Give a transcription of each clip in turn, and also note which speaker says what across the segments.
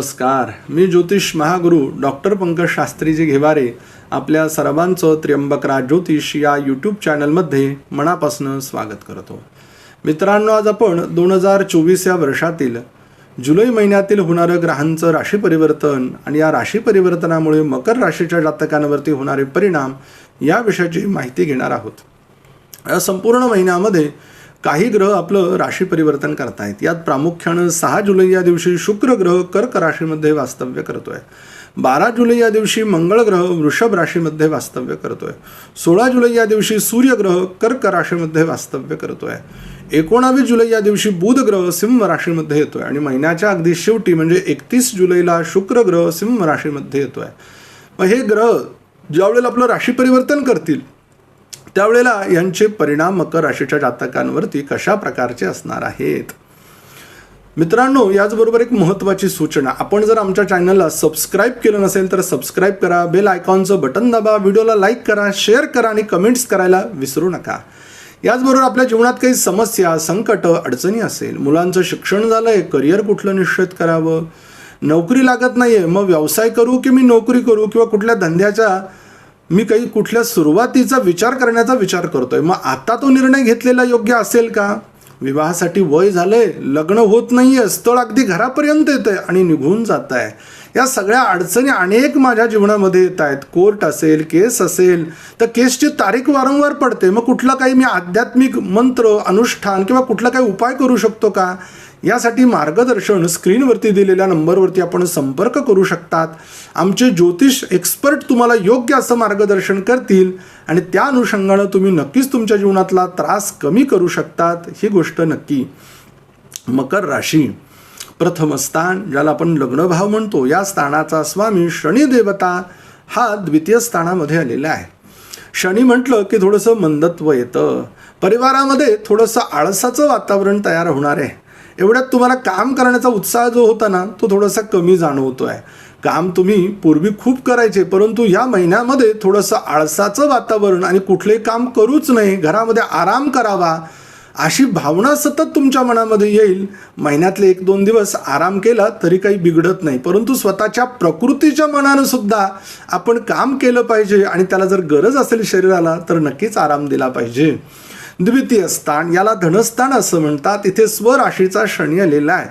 Speaker 1: नमस्कार. मी ज्योतिष महागुरू डॉक्टर पंकज शास्त्रीजी घेवारे आपल्या सर्वांचं त्र्यंबकराज ज्योतिष या यूट्यूब चॅनलमध्ये मनापासून स्वागत करतो. मित्रांनो आज आपण दोन हजार चोवीस या वर्षातील जुलै महिन्यातील होणारं ग्रहांचं राशी परिवर्तन आणि या राशी परिवर्तनामुळे मकर राशीच्या जातकांवरती होणारे परिणाम या विषयाची माहिती घेणार आहोत. या संपूर्ण महिन्यामध्ये काही ग्रह आपलं राशी परिवर्तन करतायत. यात प्रामुख्यानं सहा जुलै या दिवशी शुक्र ग्रह कर्क राशीमध्ये वास्तव्य करतोय. बारा जुलै या दिवशी मंगळ ग्रह वृषभ राशीमध्ये वास्तव्य करतोय. सोळा जुलै या दिवशी सूर्यग्रह कर्क राशीमध्ये वास्तव्य करतोय. एकोणावीस जुलै या दिवशी बुध ग्रह सिंह राशीमध्ये येतोय आणि महिन्याच्या अगदी शेवटी म्हणजे एकतीस जुलैला शुक्र ग्रह सिंह राशीमध्ये येतोय. मग हे ग्रह ज्यावेळेला आपलं राशी परिवर्तन करतील त्यावेळेला यांचे परिणाम मकर राशीच्या जातकांवरती कशा प्रकारचे असणार आहेत? मित्रांनो याचबरोबर एक महत्त्वाची सूचना. आपण जर आमच्या चॅनलला सबस्क्राईब केलं नसेल तर सबस्क्राईब करा बेल आयकॉनचं बटन दाबा व्हिडिओला लाईक करा शेअर करा आणि कमेंट्स करायला विसरू नका. याचबरोबर आपल्या जीवनात काही समस्या संकट अडचणी असेल मुलांचं शिक्षण झालंय करिअर कुठलं निश्चित करावं? नोकरी लागत नाहीये मग व्यवसाय करू की मी नोकरी करू किंवा कुठल्या धंद्याच्या मी काही कुठल्या सुरुवातीचा विचार करण्याचा विचार करतोय. मग आता तो निर्णय घेतलेला योग्य असेल का? विवाहासाठी वय झालंय लग्न होत नाहीये स्थळ अगदी घरापर्यंत येतंय आणि निघून जात आहे या सगळ्या अडचणी अनेक माझ्या जीवनामध्ये येत आहेत. कोर्ट असेल केस असेल तर केसची तारीख वारंवार पडते. मग कुठलं काही मी आध्यात्मिक मंत्र अनुष्ठान किंवा कुठला काही उपाय करू शकतो का? यासाठी मार्गदर्शन स्क्रीनवरती दिलेल्या नंबरवरती आपण संपर्क करू शकतात. आमचे ज्योतिष एक्सपर्ट तुम्हाला योग्य असं मार्गदर्शन करतील आणि त्या अनुषंगानं तुम्ही नक्कीच तुमच्या जीवनातला त्रास कमी करू शकतात ही गोष्ट नक्की. मकर राशी प्रथम स्थान ज्याला आपण लग्नभाव म्हणतो या स्थानाचा स्वामी शनिदेवता हा द्वितीय स्थानामध्ये आलेला आहे. शनी म्हटलं की थोडंसं मंदत्व येतं. परिवारामध्ये थोडंसं आळसाचं वातावरण तयार होणार आहे. एवढ्यात तुम्हाला काम करण्याचा उत्साह जो होता ना तो थोडासा कमी जाणवतो आहे काम तुम्ही पूर्वी खूप करायचे परंतु या महिन्यामध्ये थोडंसं आळसाचं वातावरण आणि कुठलंही काम करूच नाही घरामध्ये आराम करावा अशी भावना सतत तुमच्या मनामध्ये येईल. महिन्यातले एक दोन दिवस आराम केला तरी काही बिघडत नाही परंतु स्वतःच्या प्रकृतीच्या मनानं सुद्धा आपण काम केलं पाहिजे आणि त्याला जर गरज असेल शरीराला तर नक्कीच आराम दिला पाहिजे. द्वितीय स्थान याला धनस्थान असं म्हणतात. इथे स्वराशीचा शनी आलेला आहे.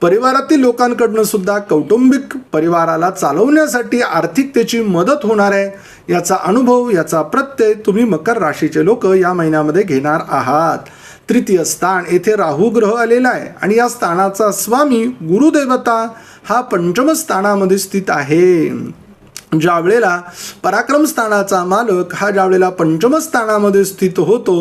Speaker 1: परिवारातील लोकांकडनं सुद्धा कौटुंबिक परिवाराला चालवण्यासाठी आर्थिकतेची मदत होणार आहे. याचा अनुभव याचा प्रत्यय तुम्ही मकर राशीचे लोक या महिन्यामध्ये घेणार आहात. तृतीय स्थान येथे राहू ग्रह आलेला आहे आणि या स्थानाचा स्वामी गुरुदेवता हा पंचम स्थानामध्ये स्थित आहे. ज्यावेळेला पराक्रम स्थानाचा मालक हा ज्यावेळेला पंचमस्थानामध्ये पंचम स्थानामध्ये स्थित होतो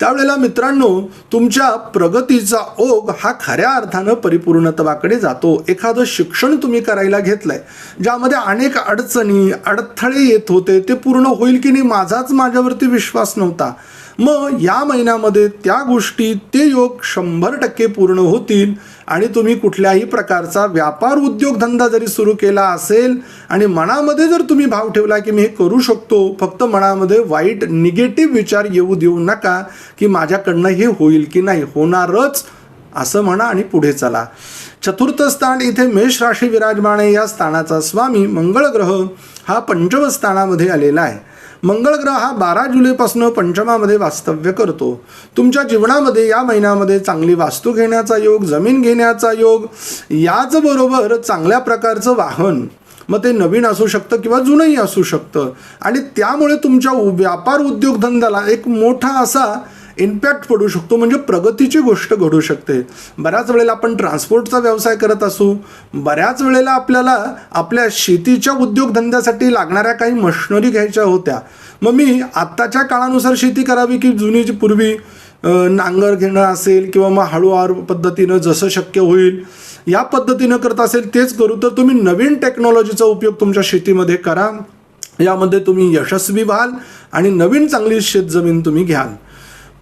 Speaker 1: त्यावेळेला मित्रांनो तुमच्या प्रगतीचा ओघ हा खऱ्या अर्थानं परिपूर्णत्वाकडे जातो. एखादं शिक्षण तुम्ही करायला घेतलंय ज्यामध्ये अनेक अडचणी अडथळे येत होते ते पूर्ण होईल की नाही माझाच माझ्यावरती विश्वास नव्हता. मग या महिन्यामध्ये त्या गोष्टी ते योग शंभर टक्के पूर्ण होतील आणि तुम्ही कुठल्याही प्रकारचा व्यापार उद्योगधंदा जरी सुरू केला असेल आणि मनामध्ये जर तुम्ही भाव ठेवला की मी हे करू शकतो फक्त मनामध्ये वाईट निगेटिव्ह विचार येऊ देऊ नका की माझ्याकडनं हे होईल की नाही होणारच असं म्हणा आणि पुढे चला. चतुर्थ स्थान इथे मेष राशी विराजमान आहे या स्थानाचा स्वामी मंगळ ग्रह हा पंचम स्थानामध्ये आलेला आहे. मंगळ ग्रह हा बारा जुलैपासून पंचमामध्ये वास्तव्य करतो. तुमच्या जीवनामध्ये या महिन्यामध्ये चांगली वास्तू घेण्याचा योग जमीन घेण्याचा योग याचबरोबर चांगल्या प्रकारचं वाहन. मग ते नवीन असू शकतं किंवा जुनंही असू शकतं. आणि त्यामुळे तुमच्या व्यापार उद्योगधंद्याला एक मोठा असा इम्पॅक्ट पडू शकतो म्हणजे प्रगतीची गोष्ट घडू शकते. बऱ्याच वेळेला आपण ट्रान्सपोर्टचा व्यवसाय करत असू बऱ्याच वेळेला आपल्याला आपल्या शेतीच्या उद्योगधंद्यासाठी लागणाऱ्या काही मशिनरी घ्यायच्या होत्या. मग मी आत्ताच्या काळानुसार शेती करावी की जुनी पूर्वी नांगर घेणं असेल किंवा मग हळूहळू पद्धतीनं जसं शक्य होईल या पद्धतीनं करत असेल तेच करू तर तुम्ही नवीन टेक्नॉलॉजीचा उपयोग तुमच्या शेतीमध्ये करा. यामध्ये तुम्ही यशस्वी व्हाल आणि नवीन चांगली शेतजमीन तुम्ही घ्याल.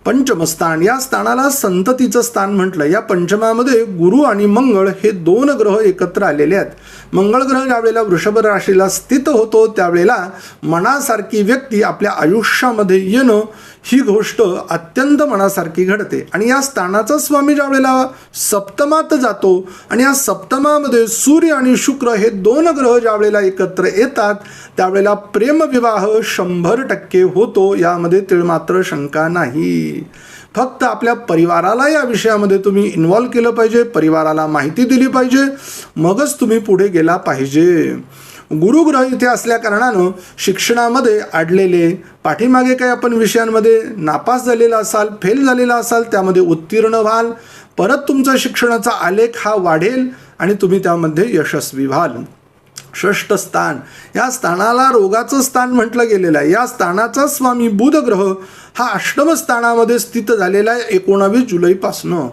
Speaker 1: पंचमस्थान. या स्थानाला संततीचं स्थान म्हटलं. या पंचमामध्ये गुरु आणि मंगळ हे दोन ग्रह एकत्र आलेले आहेत. मंगळ ग्रह ज्यावेळेला वृषभ राशीला स्थित होतो त्यावेळेला मनासारखी व्यक्ती आपल्या आयुष्यामध्ये येणं ही गोष्ट अत्यंत मनासारखी घडते. आणि या स्थानाचा स्वामी ज्या वेळेला सप्तमात जातो आणि या सप्तमामध्ये सूर्य आणि शुक्र हे दोन ग्रह ज्या वेळेला एकत्र येतात त्यावेळेला प्रेमविवाह शंभर टक्के होतो. यामध्ये तिळ मात्र शंका नाही. फक्त आपल्या परिवाराला या विषयामध्ये तुम्ही इन्व्हॉल्व केलं पाहिजे परिवाराला माहिती दिली पाहिजे. मगच तुम्ही पुढे गेला पाहिजे. गुरुग्रह इथे असल्या कारणानं शिक्षणामध्ये अडलेले पाठीमागे काही आपण विषयांमध्ये नापास झालेला असाल फेल झालेला असाल त्यामध्ये उत्तीर्ण व्हाल. परत तुमचा शिक्षणाचा आलेख हा वाढेल आणि तुम्ही त्यामध्ये यशस्वी व्हाल. षष्ठ स्थान. या स्थानाला रोगाचं स्थान म्हटलं गेलेलं आहे. या स्थानाचा स्वामी बुध ग्रह हा अष्टम स्थानामध्ये स्थित झालेला आहे एकोणावीस जुलैपासनं.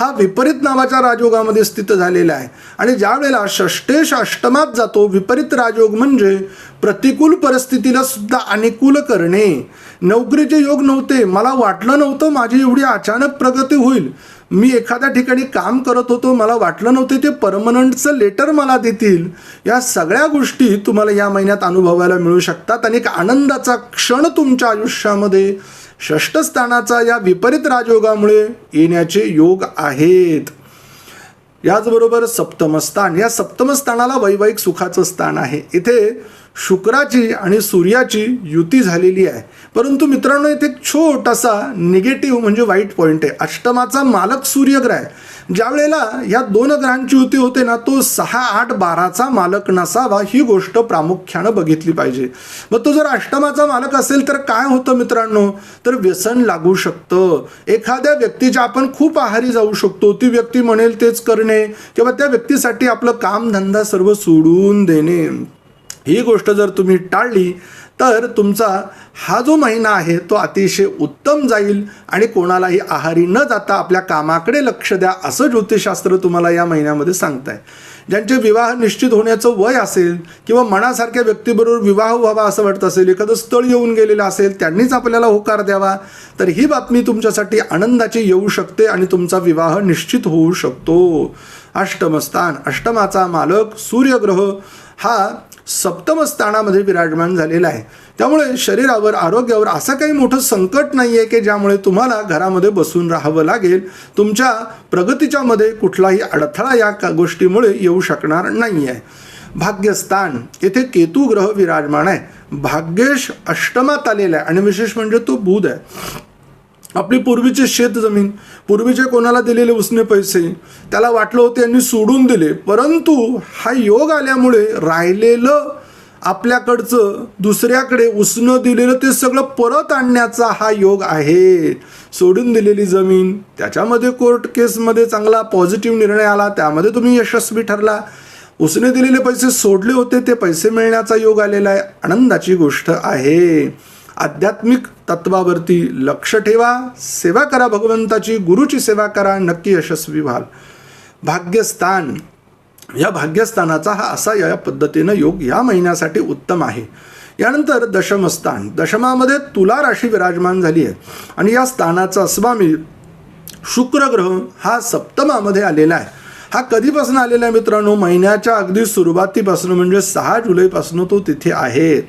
Speaker 1: हा विपरीत नावाच्या राजयोगामध्ये स्थित झालेला आहे. आणि ज्या वेळेला षष्टेश अष्टमात जातो विपरीत राजयोग म्हणजे प्रतिकूल परिस्थितीला सुद्धा अनुकूल करणे. नोकरीचे योग नव्हते. मला वाटलं नव्हतं माझी एवढी अचानक प्रगती होईल. मी एखाद्या ठिकाणी काम करत होतो मला वाटलं नव्हते ते परमनंटचं लेटर मला देतील. या सगळ्या गोष्टी तुम्हाला या महिन्यात अनुभवायला मिळू शकतात आणि एक आनंदाचा क्षण तुमच्या आयुष्यामध्ये. षष्ठ स्थानाचा या विपरीत राजयोगामुळे येण्याचे योग आहेत. याचबरोबर सप्तमस्थान. या सप्तमस्थानाला वैवाहिक सुखाचं स्थान आहे. इथे शुक्राची आणि सूर्याची युती झालेली आहे. परंतु मित्रांनो इथे एक छोटासा निगेटिव्ह म्हणजे वाईट पॉईंट आहे. अष्टमाचा मालक सूर्यग्रह आहे. ज्या वेळेला या दोन ग्रहांची युती होते ना तो सहा आठ बाराचा मालक नसावा ही गोष्ट प्रामुख्यानं बघितली पाहिजे. मग तो जर अष्टमाचा मालक असेल तर काय होतं मित्रांनो? तर व्यसन लागू शकतं. एखाद्या व्यक्तीच्या आपण खूप आहारी जाऊ शकतो. ती व्यक्ती म्हणेल तेच करणे किंवा त्या व्यक्तीसाठी आपलं कामधंदा सर्व सोडून देणे. ही गोष्ट जर तुम्ही टाळली तर तुमचा हा जो महिना आहे तो अतिशय उत्तम जाईल आणि कोणालाही आहारी न जाता आपल्या कामाकडे लक्ष द्या असं ज्योतिषशास्त्र तुम्हाला या महिन्यामध्ये सांगत आहे ज्यांचे विवाह निश्चित होण्याचं वय असेल किंवा मनासारख्या व्यक्तीबरोबर विवाह व्हावा असं वाटत असेल एखादं स्थळ येऊन गेलेलं असेल त्यांनीच आपल्याला होकार द्यावा तर ही बातमी तुमच्यासाठी आनंदाची येऊ शकते आणि तुमचा विवाह निश्चित होऊ शकतो. अष्टमस्थान अष्टमाचा मालक सूर्यग्रह हा सप्तम स्थानामध्ये विराजमान झालेला आहे. त्यामुळे शरीरावर आरोग्यावर असं काही मोठं संकट नाही आहे की ज्यामुळे तुम्हाला घरामध्ये बसून राहावं लागेल. तुमच्या प्रगतीच्या मध्ये कुठलाही अडथळा या का गोष्टीमुळे येऊ शकणार नाही आहे भाग्यस्थान येथे केतू ग्रह विराजमान आहे. भाग्येश अष्टमात आलेला आहे आणि विशेष म्हणजे तो बुध आहे. आपली पूर्वीची शेत जमीन पूर्वीचे कोणाला दिलेले उसने पैसे त्याला वाटलं होते यांनी सोडून दिले. परंतु हा योग आल्यामुळे राहिलेलं आपल्याकडचं दुसऱ्याकडे उसणं दिलेलं ते सगळं परत आणण्याचा हा योग आहे. सोडून दिलेली जमीन त्याच्यामध्ये कोर्ट केसमध्ये चांगला पॉझिटिव्ह निर्णय आला त्यामध्ये तुम्ही यशस्वी ठरला. उसने दिलेले पैसे सोडले होते ते पैसे मिळण्याचा योग आलेला आहे. आनंदाची गोष्ट आहे. आध्यात्मिक तत्वावरती लक्ष ठेवा सेवा करा भगवंताची गुरुची सेवा करा नक्की यशस्वी व्हाल. भाग्यस्थान या भाग्यस्थानाचा हा असा या पद्धतीनं योग या महिन्यासाठी उत्तम आहे. यानंतर दशमस्थान. दशमामध्ये तुला राशी विराजमान झाली आहे. आणि या स्थानाचा स्वामी शुक्र ग्रह हा सप्तमामध्ये आलेला आहे. हा कधीपासून आलेला आहे मित्रांनो? महिन्याच्या अगदी सुरुवातीपासून म्हणजे सहा जुलैपासून तो तिथे आहे.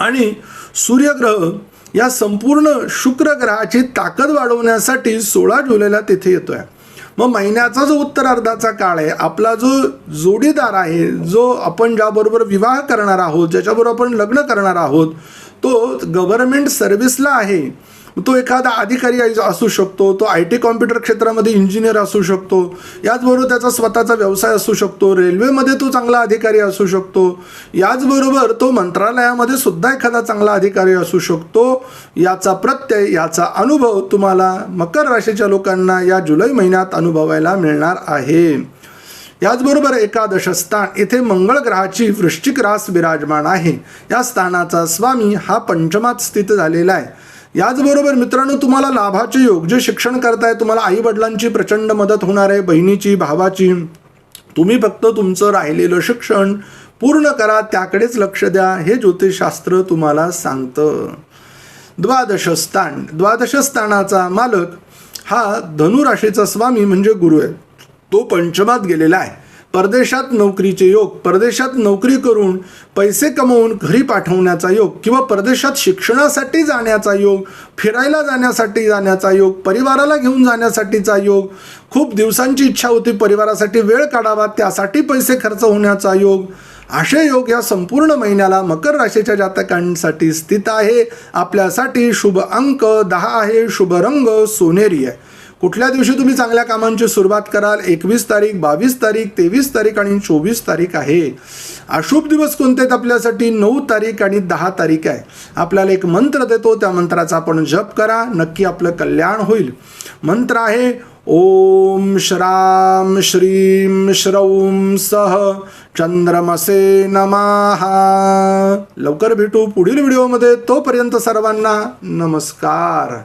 Speaker 1: आणि सूर्यग्रह या संपूर्ण शुक्र ग्रहाची ताकद वाढवण्यासाठी सोळा जुलैला तिथे येतोय. मग महिन्याचा जो उत्तरार्धाचा काळ आहे आपला जो जोडीदार आहे जो आपण ज्याबरोबर विवाह करणार आहोत ज्याच्याबरोबर आपण लग्न करणार आहोत तो गव्हर्नमेंट सर्व्हिसला आहे. तो एखादा अधिकारी असू शकतो तो आय टी कॉम्प्युटर क्षेत्रामध्ये इंजिनियर असू शकतो याचबरोबर त्याचा स्वतःचा व्यवसाय असू शकतो रेल्वेमध्ये तो चांगला अधिकारी असू शकतो याचबरोबर तो मंत्रालयामध्ये सुद्धा एखादा चांगला अधिकारी असू शकतो याचा प्रत्यय याचा अनुभव तुम्हाला मकर राशीच्या लोकांना या जुलै महिन्यात अनुभवायला मिळणार आहे. याचबरोबर एकादश स्थान येथे मंगळ ग्रहाची वृश्चिक रास विराजमान आहे. या स्थानाचा स्वामी हा पंचमात स्थित झालेला आहे. याचबरोबर मित्रांनो तुम्हाला लाभाचे योग जे शिक्षण करताय तुम्हाला आई वडिलांची प्रचंड मदत होणार आहे बहिणीची भावाची. तुम्ही फक्त तुमचं राहिलेलं शिक्षण पूर्ण करा त्याकडेच लक्ष द्या हे ज्योतिषशास्त्र तुम्हाला सांगतं. द्वादश स्थान. द्वादश स्थानाचा मालक हा धनुराशीचा स्वामी म्हणजे गुरु आहे. तो पंचमात गेलेला आहे. परदेशात नोकरीचे योग परदेशात नोकरी करून पैसे कमवून घरी पाठवण्याचा योग किंवा परदेशात शिक्षणासाठी जाण्याचा योग फिरायला जाण्यासाठी जाण्याचा योग परिवाराला घेऊन जाण्यासाठीचा योग खूप दिवसांची इच्छा होती परिवारासाठी वेळ काढावा त्यासाठी पैसे खर्च होण्याचा योग असे योग या संपूर्ण महिन्याला मकर राशीच्या जातकांसाठी स्थित आहे. आपल्यासाठी शुभ अंक दहा आहे. शुभ रंग सोनेरी आहे. कुठल्या दिवशी तुम्ही चांगल्या कामांची सुरुवात कराल? एकवीस तारीख बावीस तारीख तेवीस तारीख आणि चोवीस तारीख आहे. अशुभ दिवस कोणते आहेत आपल्यासाठी? नऊ तारीख आणि दहा तारीख आहे. आपल्याला एक मंत्र देतो त्या मंत्राचा आपण जप करा नक्की आपलं कल्याण होईल. मंत्र आहे ओम श्राम श्रीम श्रौम सह चंद्रमसे नमाहा लवकर भेटू पुढील व्हिडिओमध्ये. तोपर्यंत सर्वांना नमस्कार.